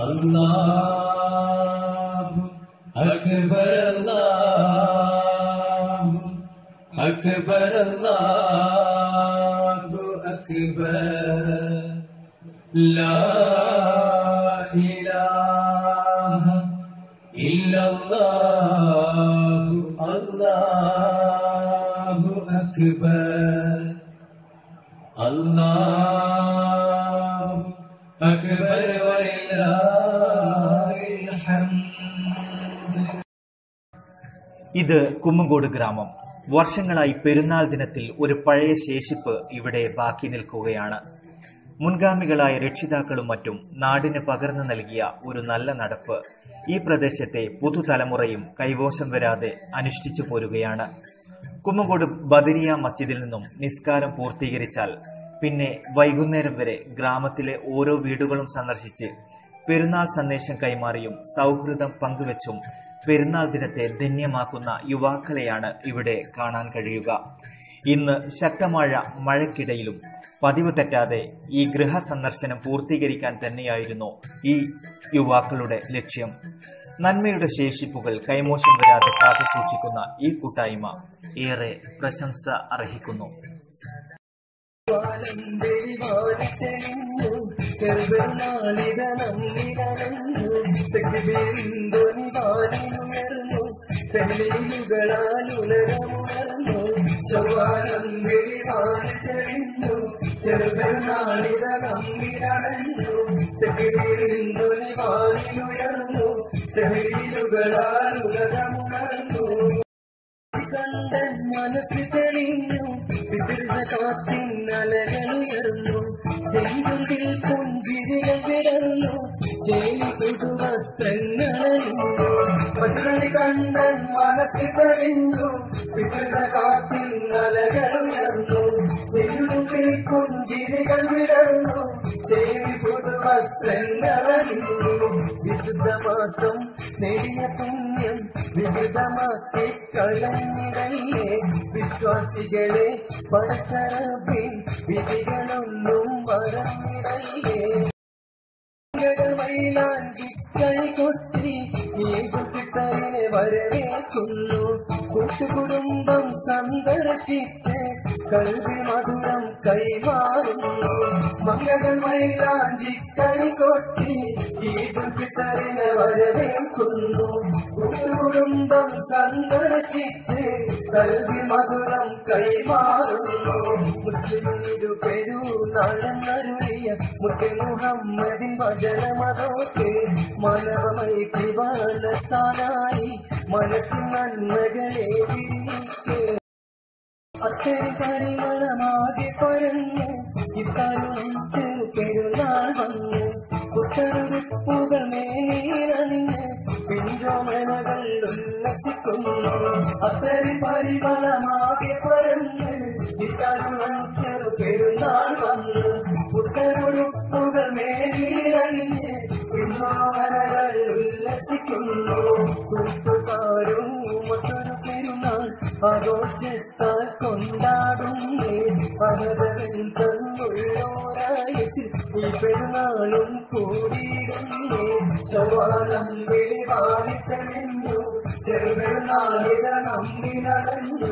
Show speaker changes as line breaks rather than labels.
اللہ اکبر اللہ اکبر اللہ اکبر لا الہ الا اللہ اللہ اکبر اللہ
ഇത് കുമ്മങ്കോട് ഗ്രാമം. വർഷങ്ങളായി പെരുന്നാൾ ദിനത്തിൽ ഒരു പഴയ ശേഷിപ്പ് ഇവിടെ ബാക്കി നിൽക്കുകയാണ്. മുൻഗാമികളായ രക്ഷിതാക്കളും മറ്റും നാടിന് പകർന്നു നൽകിയ ഒരു നല്ല നടപ്പ് ഈ പ്രദേശത്തെ പുതുതലമുറയും കൈവോശം വരാതെ അനുഷ്ഠിച്ചു പോരുകയാണ്. കുമ്മങ്കോട് ബദരിയ മസ്ജിദിൽ നിന്നും നിസ്കാരം പൂർത്തീകരിച്ചാൽ പിന്നെ വൈകുന്നേരം വരെ ഗ്രാമത്തിലെ ഓരോ വീടുകളും സന്ദർശിച്ച് പെരുന്നാൾ സന്ദേശം കൈമാറിയും സൗഹൃദം പങ്കുവച്ചും പെരുന്നാൾ ദിനത്തെ ധന്യമാക്കുന്ന യുവാക്കളെയാണ് ഇവിടെ കാണാൻ കഴിയുക. ഇന്ന് ശക്തമായ മഴയ്ക്കിടയിലും പതിവ് തെറ്റാതെ ഈ ഗൃഹ സന്ദർശനം പൂർത്തീകരിക്കാൻ തന്നെയായിരുന്നു ഈ യുവാക്കളുടെ ലക്ഷ്യം. നന്മയുടെ ശേഷിപ്പുകൾ കൈമോശം വരാതെ കാത്തു സൂക്ഷിക്കുന്ന ഈ കൂട്ടായ്മ ഏറെ പ്രശംസ അർഹിക്കുന്നു.
ചെറുപെരുന്നാളിത നമ്മിരണഞ്ഞു തെക്കുബിന്ദുനി തെക്കുബിന്ദുനി വാനിലുയർന്നു തെളിയുകളാൽ ഉലകമുണർന്നു കണ്ടൻ മനസ്സ് തെളിഞ്ഞു പിതൃത കാത്തിന്നലകളുയർന്നു ചെങ്കുണ്ടിൽ പുഞ്ചിരികൾ വിടർന്നു ചേലി പുതുവസ്ത്രങ്ങളണിഞ്ഞു പതിരണി കണ്ടൻ മനസ്സ് തെളിഞ്ഞു പിതൃത കാത്തിന്നലകളുയർന്നു മാസം നേടിയ പുണ്യം വിവിധമാക്കി കളഞ്ഞിടല്ലേ വിശ്വാസികളെ പഠിച്ചറബി വിധികളൊന്നും മറന്നിടല്ലേ മൈലാഞ്ചി വരവേൽക്കുന്നു. കൂട്ടുകുടുംബം സന്ദർശിച്ച് കൽവി മധുരം കൈമാറുന്നു. മംഗൾ മൈലാഞ്ചി കൈകൊട്ടി വരവേൽക്കുന്നു കുടുംബം സന്ദർശിച്ച് കൽവി മധുരം കൈമാറുന്നു. മുസ്ലിം പെരു പെരുന്നാളെന്നരുളിയ മുത്തേ മുഹമ്മദിൻ വചനമതോക്ക് മനവമൈ തിവാനത്താനായി മനസ്സിൻ നന്മകളെ അത്തരം പരിമളമാകെ പിഞ്ചോമനകൾ ഉല്ലസിക്കുന്നു അത്തരം പരിമളമാകെ പരന്ന് ഇത്തരുണം ചെറു പെരുന്നാൾ വന്ന്. പുത്തരുടുപ്പുകൾ മേലണിഞ്ഞ് പിന്നാമനകൾ ഉല്ലസിക്കുന്നു. കൂട്ടുകാരും മറ്റൊരു പെരുന്നാൾ ആഘോഷത്താൽ കൊണ്ടാടുന്നേ. അവരവൻ തന്നുള്ളോരായസിൽ ഈ പെരുന്നാളും കൂടിയിടുന്നേ ചൊവ്വാനം വെളിവാണി തെളിഞ്ഞു ചെറുപെരുന്നാളിത നമ്മി നടന്നു